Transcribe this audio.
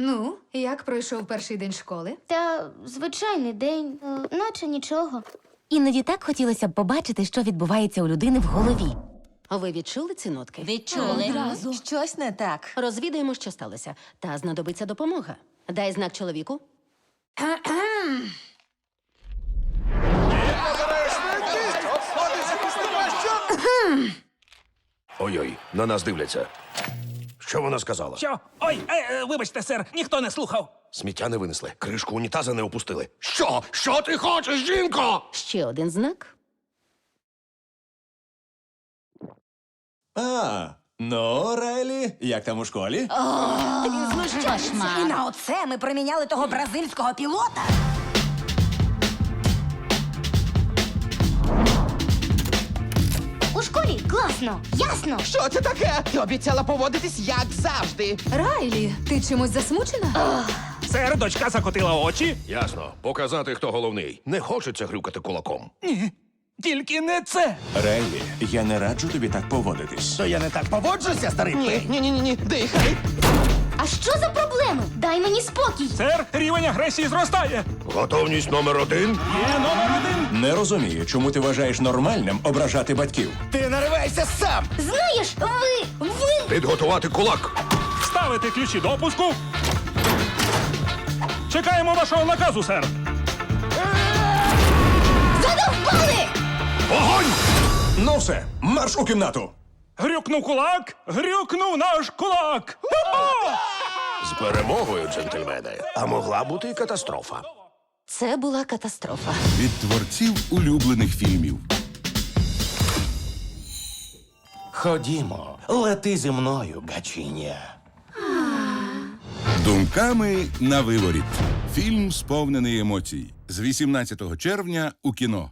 Ну, як пройшов перший день школи? Та звичайний день, е, наче нічого. Іноді так хотілося б побачити, що відбувається у людини в голові. А ви відчули ці нотки? Відчули. Щось не так. Розвідаємо, що сталося. Та знадобиться допомога. Дай знак чоловіку. Ой-ой, на нас дивляться. Що вона сказала? Що? Ой, е, е, вибачте, сер, ніхто не слухав. Сміття не винесли, кришку унітаза не опустили. Що? Що ти хочеш, жінко? Ще один знак. А, ну, Райлі, як там у школі? Він знущається. І на оце ми проміняли того бразильського пілота. Класно, ясно. Що це таке? Ти обіцяла поводитись як завжди. Райлі, ти чимось засмучена? Сер, дочка закотила очі. Ясно, показати, хто головний. Не хочеться грюкати кулаком. Ні, тільки не це. Райлі, я не раджу тобі так поводитись. То я не так поводжуся, старий Ні, пень. ні, ні, ні, ні, дихай. Дай мені спокій. Сер, рівень агресії зростає. Готовність номер один. Є номер один. Не розумію, чому ти вважаєш нормальним ображати батьків. Ти наривайся сам! Знаєш, ви. ви. Підготувати кулак. Ставити ключі допуску. Чекаємо вашого наказу, сер. Задовбали! Огонь! Ну все, марш у кімнату. Грюкнув кулак, грюкнув наш кулак. Ха-ха! З перемогою, джентльмени. А могла бути і катастрофа. Це була катастрофа. від творців улюблених фільмів. Ходімо, лети зі мною, гачиня. Думками на виворіт. Фільм сповнений емоцій з 18 червня у кіно.